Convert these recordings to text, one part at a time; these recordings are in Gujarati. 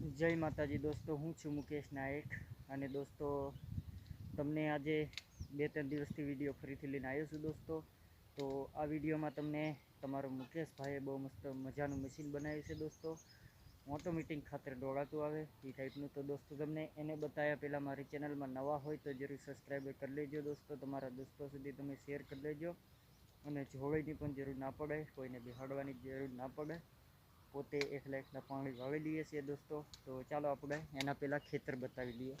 જય માતાજી દોસ્તો, હું છું મુકેશ નાયક અને દોસ્તો, તમને આજે બે ત્રણ દિવસથી વીડિયો ફરીથી લઈને આવ્યો છું દોસ્તો. તો આ વિડીયોમાં તમને તમારો મુકેશભાઈએ બહુ મસ્ત મજાનું મશીન બનાવ્યું છે દોસ્તો. ઓટોમેટિક ખાતર દોડાતું આવે એ ટાઈપનું તો દોસ્તો, તમને એને બતાવ્યા પહેલાં મારી ચેનલમાં નવા હોય તો જરૂર સબસ્ક્રાઈબ કરી લેજો દોસ્તો. તમારા દોસ્તો સુધી તમે શેર કરી લેજો. અને જોવાની પણ જરૂર ના પડે, કોઈને બિહાડવાની જરૂર ના પડે. પોતે એકલા એકલા પાણી વાવી લઈએ છીએ દોસ્તો. તો ચાલો આપણે એના પહેલાં ખેતર બતાવી લઈએ.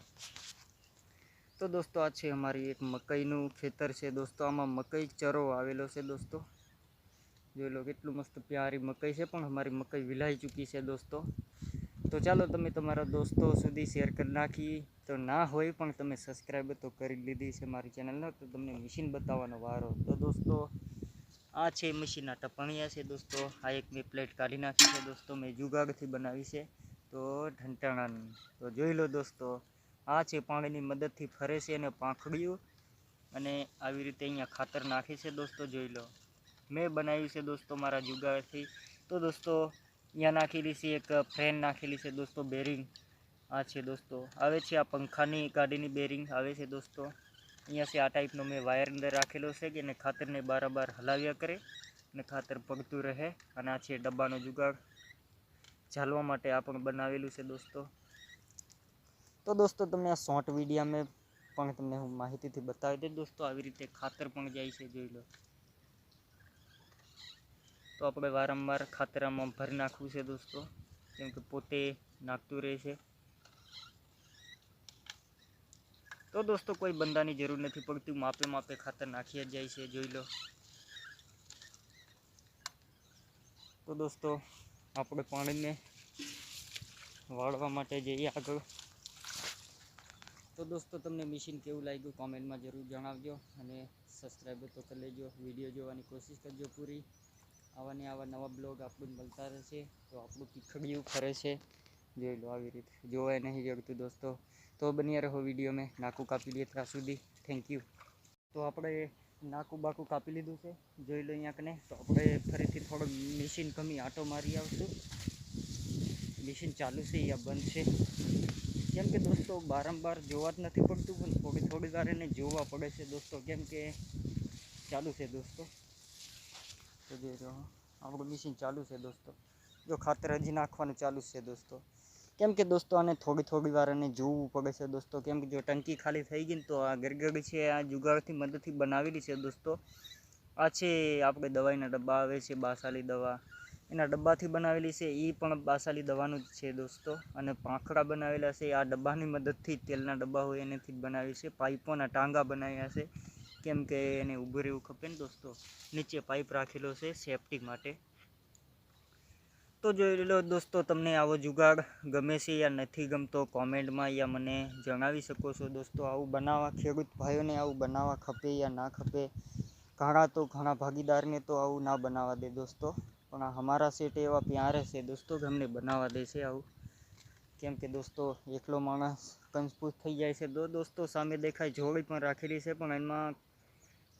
તો દોસ્તો આ છે અમારી એક મકાઈનું ખેતર છે દોસ્તો. આમાં મકાઈ ચરો આવેલો છે દોસ્તો. જોઈ લો કેટલું મસ્ત પ્યારી મકાઈ છે પણ અમારી મકાઈ વિલાઈ ચૂકી છે દોસ્તો. તો ચાલો તમે તમારા દોસ્તો સુધી શેર કરી નાખી તો ના હોય પણ તમે સબસ્ક્રાઈબ તો કરી લીધી છે મારી ચેનલને તો તમને મશીન બતાવવાનો વારો. તો દોસ્તો આ છે મશીનના ટપણિયા છે દોસ્તો. આ એક મેં પ્લેટ કાઢી નાખી છે દોસ્તો. મેં જુગાડથી બનાવી છે. તો ઢંટાણાની તો જોઈ લો દોસ્તો. આ છે પાણીની મદદથી ફરે છે અને પાંખડ્યું અને આવી રીતે અહીંયા ખાતર નાખે છે દોસ્તો, જોઈ લો. મેં બનાવ્યું છે દોસ્તો મારા જુગાડથી. તો દોસ્તો, અહીંયા નાખેલી છે એક ફ્રેન નાખેલી છે દોસ્તો, બેરિંગ. આ છે દોસ્તો. આવે છે આ પંખાની ગાડીની બેરિંગ આવે છે દોસ્તો. અહીંયા આ ટાઈપનો મેં વાયર અંદર રાખેલો છે કે એને ખાતરને બારાબાર હલાવ્યા કરે અને ખાતર પગતું રહે અને આ છે ડબ્બાનો જુગાડ. ઝાલવા માટે આ પણ બનાવેલું છે દોસ્તો. તો દોસ્તો તમને આ શોર્ટ વિડીયા મેં પણ તમને હું માહિતીથી બતાવી દઉં. દોસ્તો આવી રીતે ખાતર પણ જાય છે જોઈ લો. તો આપણે વારંવાર ખાતરામાં ભરી નાખવું છે દોસ્તો. કેમ કે પોતે નાખતું રહે છે. તો દોસ્તો, કોઈ બંદાની જરૂર નથી પડતી. માપે માપે ખાતર નાખી જ જાય છે, જોઈ લો. તો દોસ્તો, આપણે પાણીને વાળવા માટે જઈએ આગળ. તો દોસ્તો, તમને મશીન કેવું લાગ્યું કોમેન્ટમાં જરૂર જણાવજો અને સબસ્ક્રાઈબ તો કરી લેજો. વીડિયો જોવાની કોશિશ કરજો પૂરી. આવા ને આવા નવા બ્લોગ આપણને મળતા રહેશે. તો આપણું પીખડિયું ફરે છે. જોઈ લો, આવી રીતે જોવાય નહીં જડતું દોસ્તો. તો બન્યા રહો વીડિયો મેં નાકું કાપી લઈએ ત્યાં સુધી. થેન્ક યુ તો આપણે નાકું બાકું કાપી લીધું છે. જોઈ લો અહીંયા કને. તો આપણે ફરીથી થોડો મશીન કમી આટો મારી આવશું. મશીન ચાલુ છે યા બંધ છે. કેમ કે દોસ્તો બારંબાર જોવા જ નથી પડતું, પણ થોડી થોડી વાર એને જોવા પડે છે દોસ્તો. કેમ કે ચાલુ છે દોસ્તો. તો જોઈ રહ્યો આપણું મશીન ચાલુ છે દોસ્તો. જો ખાતર હજી નાખવાનું ચાલુ છે દોસ્તો. કેમ કે દોસ્તો, આને થોડી થોડી વાર એને જોવું પડે છે દોસ્તો. કેમ કે જો ટંકી ખાલી થઈ ગઈ ને તો આ ગરગડી છે, આ જુગાડથી મદદથી બનાવેલી છે દોસ્તો. આ છે આપણે દવાઈના ડબ્બા, આવે છે બાસાલી દવા. એના ડબ્બાથી બનાવેલી છે એ પણ બાસાલી દવાનું જ છે દોસ્તો. અને પાંખડા બનાવેલા છે, આ ડબ્બાની મદદથી તેલના ડબ્બા હોય એનાથી જ બનાવી છે. પાઇપોના ટાંગા બનાવ્યા છે, કેમ કે એને ઊભું રહેવું ખપે ને દોસ્તો. નીચે પાઇપ રાખેલો છે સેફટી માટે. તો જોઈ લો દોસ્તો, તમને આવો જુગાડ ગમે છે યા નથી ગમતો કોમેન્ટમાં યા મને જણાવી શકો છો દોસ્તો, આવું બનાવવા ખેડૂત ભાઈઓને આવું બનાવવા ખપે યા ના ખપે, ઘણા તો ઘણા ભાગીદારને તો આવું ના બનાવવા દે દોસ્તો, પણ અમારા સેટ એવા પ્યારે છે દોસ્તો અમને બનાવવા દે છે આવું. કેમ કે દોસ્તો, એકલો માણસ કન્ફ્યુઝ થઈ જાય છે. તો દોસ્તો સામે દેખાય જોડી પણ રાખેલી છે, પણ એમાં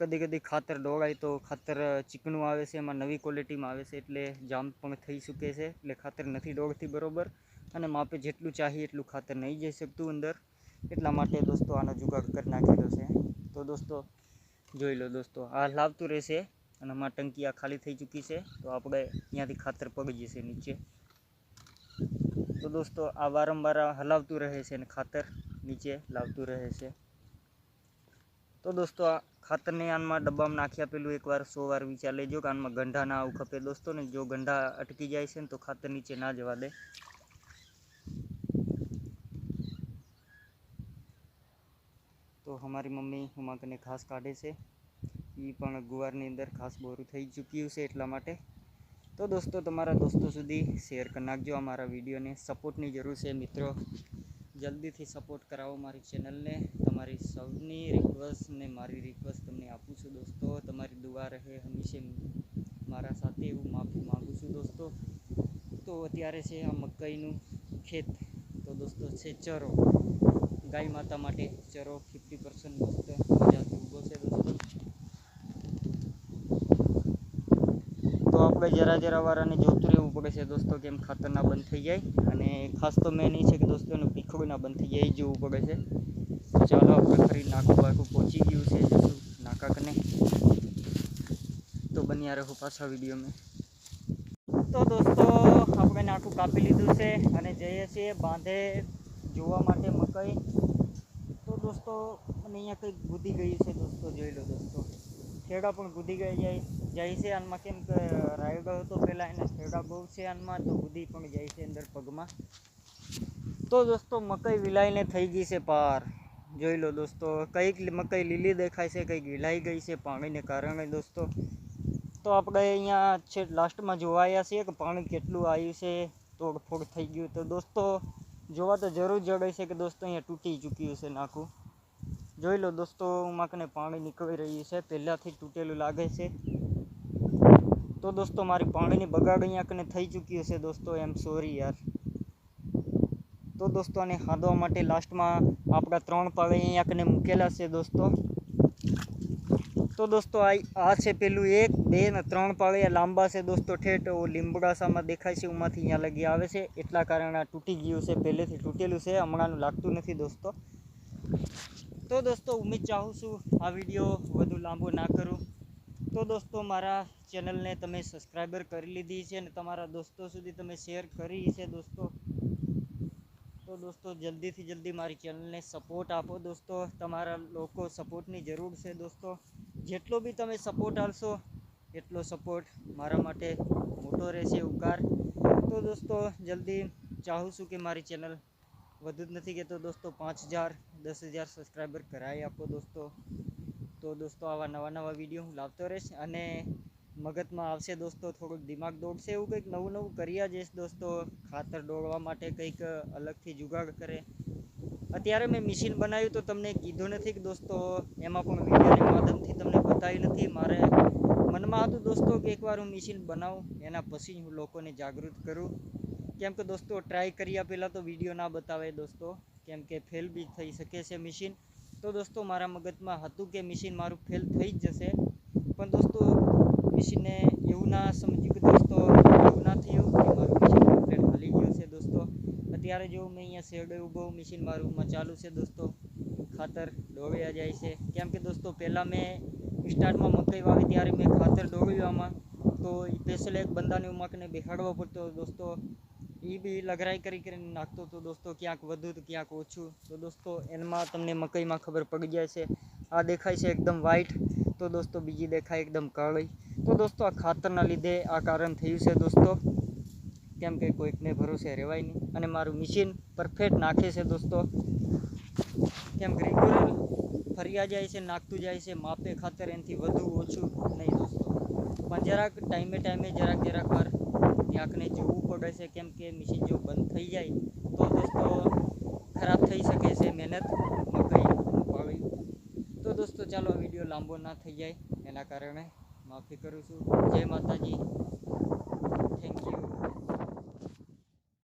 કદી કદી ખાતર દોડાય તો ખાતર ચીકણું આવે છે, એમાં નવી ક્વોલિટીમાં આવે છે, એટલે જામ પણ થઈ શકે છે, એટલે ખાતર નથી દોડતી બરોબર. અને માપે જેટલું ચાહીએ એટલું ખાતર નહીં જઈ શકતું અંદર. એટલા માટે દોસ્તો આનો જુગાડ કરી નાખેલો છે. તો દોસ્તો, જોઈ લો દોસ્તો, આ લાવતું રહેશે અને આમાં ટંકી આ ખાલી થઈ ચૂકી છે, તો આપણે ત્યાંથી ખાતર પગી જશે નીચે. તો દોસ્તો, આ વારંવાર હલાવતું રહે છે અને ખાતર નીચે લાવતું રહે છે. તો દોસ્તો, આ ખાતરને આનમાં ડબ્બામાં નાખી આપેલું એકવાર સો વાર વિચાર લેજો કે આનમાં ગંઢા ના આવું ખપે. દોસ્તો, ને જો ગંઢા અટકી જાય છે ને તો ખાતર નીચે ના જવા દે. તો અમારી મમ્મી ઉમા કને ઘાસ કાઢે છે. એ પણ ગુવારની અંદર ખાસ બોરું થઈ ચૂક્યું છે એટલા માટે. તો દોસ્તો, તમારા દોસ્તો સુધી શેર કરી નાખજો અમારા વિડીયોને. સપોર્ટની જરૂર છે, મિત્રો. જલ્દીથી સપોર્ટ કરાવો મારી ચેનલને તમારી સૌની રિક્વેસ્ટ ને મારી રિક્વેસ્ટ તમને આપું છું દોસ્તો. તમારી દુઆ રહે હંમેશે મારા સાથે એવું માફી માગું છું દોસ્તો. તો અત્યારે છે આ મકાઈનું ખેત. તો દોસ્તો છે ચરો. ગાય માતા માટે ચરો ફિફ્ટી પર્સન્ટ મસ્ત મજાથી ઊભો છે દોસ્તો તો આપણે જરા જરા વારાને જોતું રહેવું પડે છે. દોસ્તો, કેમ ખાતર ના બંધ થઈ જાય? અને ખાસ તો મેન એ છે કે દોસ્તો એનું પીખડું ના બંધ થઈ જાય, એ જોવું પડે છે. ચાલો આપણે ફરી નાકું બાકું પહોંચી ગયું છે. જશું નાકા કને. તો બન્યા રહો પાછા વિડીયોમાં. તો દોસ્તો, આપણે નાકું કાપી લીધું છે અને જઈએ છીએ બાંધે જોવા માટે મકાઈ. તો દોસ્તો, મને અહીંયા કંઈક ગુદી ગઈ છે. દોસ્તો, જોઈ લો દોસ્તો. ખેડા પણ કૂદી ગઈ જાય જાય છે. આનમાં કેમ કે રાયડો હતો પહેલાં, એને ખેડા બહુ છે આનમાં, તો કૂદી પણ જાય છે અંદર પગમાં. તો દોસ્તો, મકાઈ વિલાઈને થઈ ગઈ છે પાર. જોઈ લો દોસ્તો, કંઈક મકાઈ લીલી દેખાય છે, કંઈક વિલાઈ ગઈ છે પાણીને કારણે દોસ્તો. તો આપણે અહીંયા છે, લાસ્ટમાં જોવા આવ્યા છીએ કે પાણી કેટલું આવ્યું છે, તોડફોડ થઈ ગયું. તો દોસ્તો, જોવા તો જરૂર જડે છે કે દોસ્તો, અહીંયા તૂટી ચૂક્યું છે નાખું. જોઈ લો દોસ્તો, માકને પાણી નીકળી રહ્યું છે. પહેલાંથી તૂટેલું લાગે છે. તો દોસ્તો, મારી પાણીની બગાડ અહીંયા કને થઈ ચૂક્યું છે દોસ્તો, એમ સોરી યાર. તો દોસ્તો, આને ખાંધવા માટે લાસ્ટમાં આપણા ત્રણ પાવે અહીંયા કને મૂકેલા છે દોસ્તો. તો દોસ્તો આ છે પેલું એક, બે ને ત્રણ પાળિયા લાંબા છે દોસ્તો, ઠેઠ લીંબડાસામાં દેખાય છે, ઉમાંથી અહીંયા લગી આવે છે. એટલા કારણે આ તૂટી ગયું છે, પહેલેથી તૂટેલું છે, હમણાંનું લાગતું નથી દોસ્તો. તો દોસ્તો ઉમ્મીદ ચાહું છું આ વીડિયો વધુ લાંબો ના કરું. તો દોસ્તો, મારા ચેનલને તમે સબસ્ક્રાઈબર કરી લીધી છે અને તમારા દોસ્તો સુધી તમે શેર કરી છે દોસ્તો. તો દોસ્તો, જલ્દીથી જલ્દી મારી ચેનલને સપોર્ટ આપો દોસ્તો. તમારા લોકો સપોર્ટની જરૂર છે દોસ્તો. જેટલો બી તમે સપોર્ટ આપશો, એટલો સપોર્ટ મારા માટે મોટો રહેશે ઉપકાર. તો દોસ્તો, જલ્દી ચાહું છું કે મારી ચેનલ વધુ જ નથી કહેતો દોસ્તો, પાંચ હજાર દસ હજાર સબસ્ક્રાઈબર કરાવી આપો દોસ્તો. તો દોસ્તો, આવા નવા નવા વીડિયો હું લાવતો રહીશ અને મગજમાં આવશે દોસ્તો, થોડુંક દિમાગ દોડશે એવું કંઈક નવું નવું કર્યા જઈશ દોસ્તો. ખાતર દોડવા માટે કંઈક અલગથી જુગાડ કરે. અત્યારે મેં મશીન બનાવ્યું તો તમને કીધું નથી કે દોસ્તો, એમાં પણ વિડીયોની માધ્યમથી તમને બતાવી નથી. મારે મનમાં હતું દોસ્તો કે એકવાર હું મશીન બનાવું, એના પછી હું લોકોને જાગૃત કરું. કેમ કે દોસ્તો ટ્રાય કર્યા પહેલાં તો વીડિયો ના બતાવે દોસ્તો. કેમ કે ફેલ બી થઈ શકે છે મશીન તો દોસ્તો, મારા મગજમાં હતું કે મશીન મારું ફેલ થઈ જ જશે. પણ દોસ્તો મશીનને એવું ના સમજ્યું કે દોસ્તો, એવું ના થયું કે મારું મશીન ફેલ હાલી ગયું છે દોસ્તો. અત્યારે જો મેં અહીંયા શેડે ઊભો મશીન મારું ચાલુ છે દોસ્તો. ખાતર ડોળ્યા જાય છે. કેમ કે દોસ્તો, પહેલાં મેં સ્ટાર્ટમાં મકાઈ વાવી, ત્યારે મેં ખાતર ડોળ્યું આમાં. તો સ્પેશિયલ એક બંદાને ઉમાકને બેસાડવો પડતો દોસ્તો. એ બી લગરાઈ કરી કરીને નાખતો હતો દોસ્તો, ક્યાંક વધુ તો ક્યાંક ઓછું. તો દોસ્તો એમાં તમને મકાઈમાં ખબર પડી જાય છે. આ દેખાય છે એકદમ વ્હાઈટ તો દોસ્તો, બીજી દેખાય એકદમ કાળી. તો દોસ્તો, આ ખાતરના લીધે આ કારણ થયું છે દોસ્તો. કેમ કે કોઈકને ભરોસે રહેવાય નહીં. અને મારું મશીન પરફેક્ટ નાખે છે દોસ્તો. કેમ કે રેગ્યુલર ફર્યા જાય છે, નાખતું જાય છે, માપે ખાતર એનાથી વધુ ઓછું નહીં દોસ્તો. પણ જરાક ટાઈમે ટાઈમે જરાક જરાક વાર ક્યાંકને જોવું પડે છે, કેમ કે મિશીન જો બંધ થઈ જાય તો દોસ્તો ખરાબ થઈ શકે છે, મહેનત મકાઈ પાવી તો દોસ્તો ચાલો વીડિયો લાંબો ના થઈ જાય, એના કારણે માફી કરું છું. જય માતાજી. Thank you